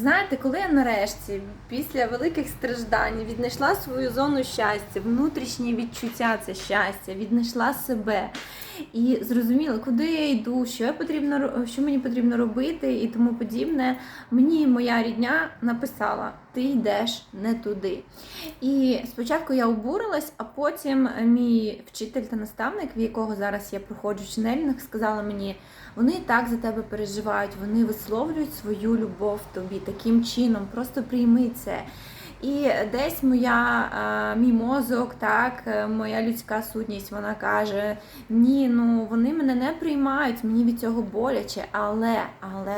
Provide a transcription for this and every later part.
Знаєте, коли я нарешті, після великих страждань, віднайшла свою зону щастя, внутрішнє відчуття це щастя, віднайшла себе і зрозуміла, куди я йду, що я потрібно що мені потрібно робити і тому подібне. Мені моя рідня написала: ти йдеш не туди. І спочатку я обурилась, а потім мій вчитель та наставник, в якого зараз я проходжу ченельник, сказала мені. Вони і так за тебе переживають, вони висловлюють свою любов тобі таким чином. Просто прийми це. І десь моя, е, мій мозок, так, е, моя людська сутність, вона каже: ні, ну вони мене не приймають, мені від цього боляче. Але, але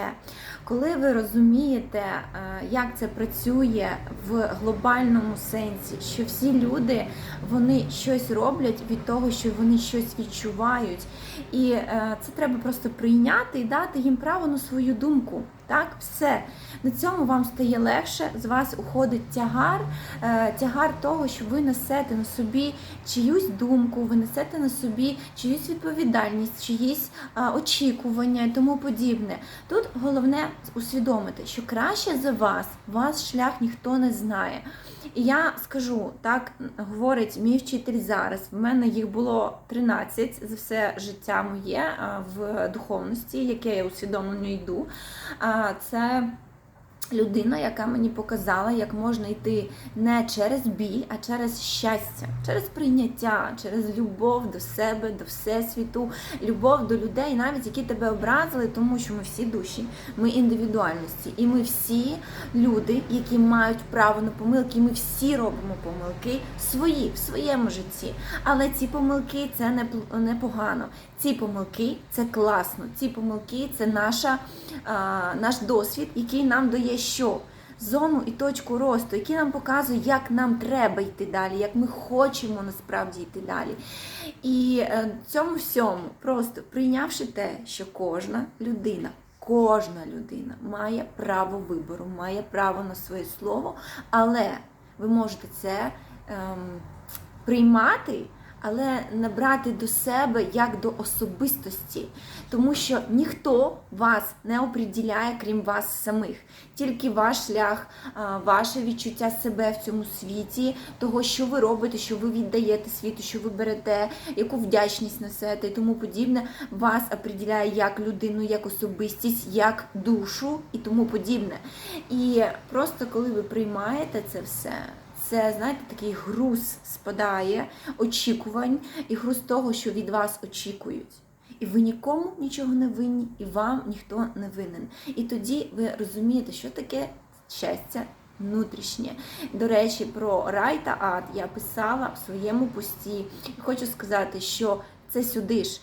коли ви розумієте, е, як це працює в глобальному сенсі, що всі люди вони щось роблять від того, що вони щось відчувають. І це треба просто прийняти і дати їм право на свою думку. Так, все на цьому вам стає легше. З вас уходить тягар, е, тягар того, що ви несете на собі чиюсь думку, ви несете на собі чиюсь відповідальність, чиїсь очікування і тому подібне. Тут головне усвідомити, що краще за вас ваш шлях ніхто не знає. І я скажу, так говорить мій вчитель зараз. В мене їх було 13 за все життя моє в духовності, яке я усвідомлено йду. Це людина, яка мені показала, як можна йти не через біль, а через щастя, через прийняття, через любов до себе, до всесвіту, любов до людей, навіть які тебе образили, тому що ми всі душі, ми індивідуальності, і ми всі люди, які мають право на помилки, ми всі робимо помилки свої в своєму житті. Але ці помилки це не не. Ці помилки це класно. Ці помилки це наша, а, наш досвід, який нам дає що? Зону і точку росту, який нам показує, як нам треба йти далі, як ми хочемо насправді йти далі. І е, цьому всьому, просто прийнявши те, що кожна людина, кожна людина має право вибору, має право на своє слово, але ви можете це ем, приймати але не брати до себе як до особистості, тому що ніхто вас не оприділяє, крім вас самих. Тільки ваш шлях, ваше відчуття себе в цьому світі, того, що ви робите, що ви віддаєте світу, що ви берете, яку вдячність несете і тому подібне, вас оприділяє як людину, як особистість, як душу і тому подібне. І просто коли ви приймаєте це все це, знаєте, такий груз спадає очікувань і груз того, що від вас очікують. І ви нікому нічого не винні, і вам ніхто не винен. І тоді ви розумієте, що таке щастя внутрішнє. До речі, про рай та ад я писала в своєму пості. Хочу сказати, що це сюди ж.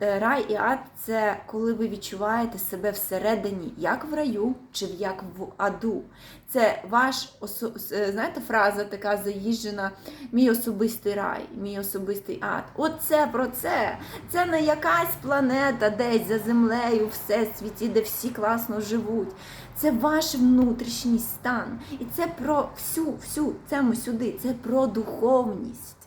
Е, Рай і ад це коли ви відчуваєте себе всередині, як в раю чи як в аду. Це ваш е, знаєте, фраза така заїжджена, мій особистий рай, мій особистий ад. Оце про це. Це не якась планета десь за землею, всесвіті, де всі класно живуть. Це ваш внутрішній стан. І це про всю, всю тему сюди, це про духовність.